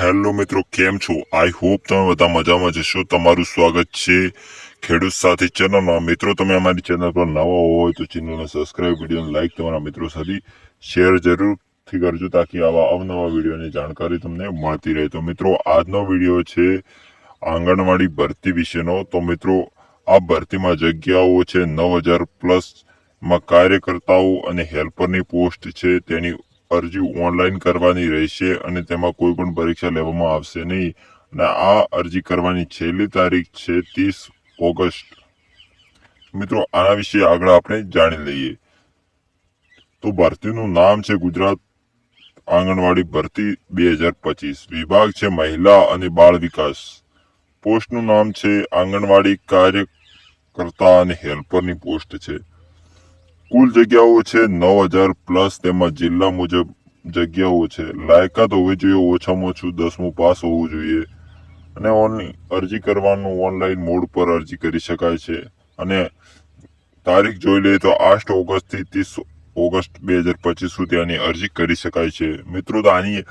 Hello મિત્રો, કેમ છો? આઈ હોપ તમે બધા મજામાં જશો તમારું સ્વાગત છે ખેડૂત સાથે ચેનલમાં. મિત્રો, તમે અમારી ચેનલ પર નવા હોય તો ચેનલને સબસ્ક્રાઈબ વિડીયોને લાઈક તમારા મિત્રો સાથે શેર જરૂરથી કરજો તાકી આવા અવનવા વિડીયોની જાણકારી તમને મળતી રહે. તો મિત્રો, આજનો વીડિયો છે આંગણવાડી ભરતી વિશેનો. તો મિત્રો, આ ભરતીમાં જગ્યાઓ છે નવ હજાર પ્લસમાં કાર્યકર્તાઓ અને હેલ્પરની પોસ્ટ છે. તેની અરજી ઓનલાઈન કરવાની રહેશે અને તેમાં કોઈ પણ પરીક્ષા લેવામાં આવશે નહીં. અને આ અરજી કરવાની છેલ્લી તારીખ છે ત્રીસ ઓગસ્ટ. મિત્રો, આના વિશે આગળ આપણે જાણી લઈએ. તો ભરતીનું નામ છે ગુજરાત આંગણવાડી ભરતી બે હજાર પચીસ. વિભાગ છે મહિલા અને બાળ વિકાસ. પોસ્ટનું નામ છે આંગણવાડી કાર્યકર્તા અને હેલ્પરની પોસ્ટ છે. કુલ જગ્યાઓ છે નવ હજાર પ્લસ તેમાં જિલ્લા મુજબ જગ્યાઓ છે. લાયકાત હોવી જોઈએ, ઓછામાં ઓછું દસમું પાસ હોવું જોઈએ. અને ઓન, અરજી કરવાનું ઓનલાઈન મોડ પર અરજી કરી શકાય છે. અને તારીખ જોઈ લઈએ તો આઠ ઓગસ્ટથી ત્રીસ ઓગસ્ટ બે હજાર પચીસ સુધી આની અરજી કરી શકાય છે. મિત્રો, તો આની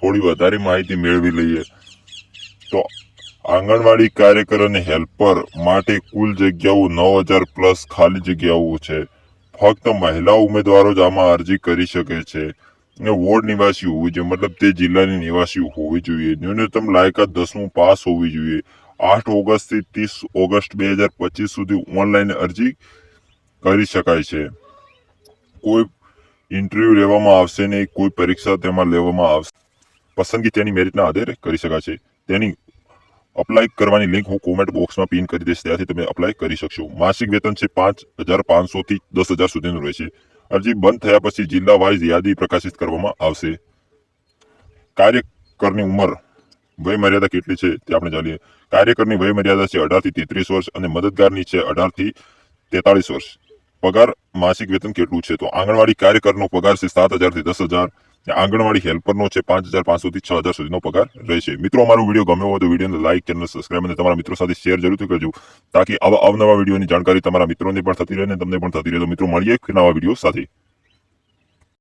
થોડી વધારે માહિતી મેળવી લઈએ. તો આંગણવાડી કાર્યકર અને હેલ્પર માટે કુલ જગ્યાઓ નવ હજાર પ્લસ ખાલી જગ્યાઓ છે. ફક્ત મહિલા ઉમેદવારો જ આમાં અરજી કરી શકે છે. અને વોર્ડ નિવાસી હોવી જોઈએ, મતલબ તે જિલ્લાની નિવાસી હોવી જોઈએ. ન્યૂનતમ લાયકાત દસમું પાસ હોવી જોઈએ. આઠ ઓગસ્ટથી ત્રીસ ઓગસ્ટ બે હજાર પચીસ સુધી ઓનલાઈન અરજી કરી શકાય છે. કોઈ ઇન્ટરવ્યૂ લેવામાં આવશે નહીં, કોઈ પરીક્ષા તેમાં લેવામાં આવશે. પસંદગી તેની મેરિટના આધારે કરી શકાય છે. તેની અપ્લાય કરવાની લિંક હું કોમેન્ટ બોક્સમાં પિન કરી દઈશ. ત્યાંથી તમે અપ્લાય કરી શકશો. માસિક વેતન છે પાંચ હજાર પાંચસોથી દસ હજાર સુધીનું રહેશે. અરજી બંધ થયા પછી જિલ્લા વાઇઝ યાદી પ્રકાશિત કરવામાં આવશે. કાર્યકરની ઉંમર, વયમર્યાદા કેટલી છે તે આપણે જાણીએ. કાર્યકરની વયમર્યાદા છે અઢારથી તેત્રીસ વર્ષ અને મદદગારની છે અઢારથી તેતાળીસ વર્ષ. પગાર, માસિક વેતન કેટલું છે? તો આંગણવાડી કાર્યકરનો પગાર છે સાત હજારથી દસ હજાર. આંગણવાડી હેલ્પરનો છે પાંચ હજાર પાંચસોથી છ હજાર સુધીનો પગાર રહેશે. મિત્રો, અમારો વીડિયો ગમ્યો હોય તો વિડીયોને લાઇક ચેનલ સબસ્ક્રાઇબ અને તમારા મિત્રો સાથે શેર જરૂરથી કરજો, તાકી આવા અવનવા વિડીયોની જાણકારી તમારા મિત્રોને પણ થતી રહે અને તમને પણ થતી રહે. તો મિત્રો, મળીએ નવા વીડિયો સાથે.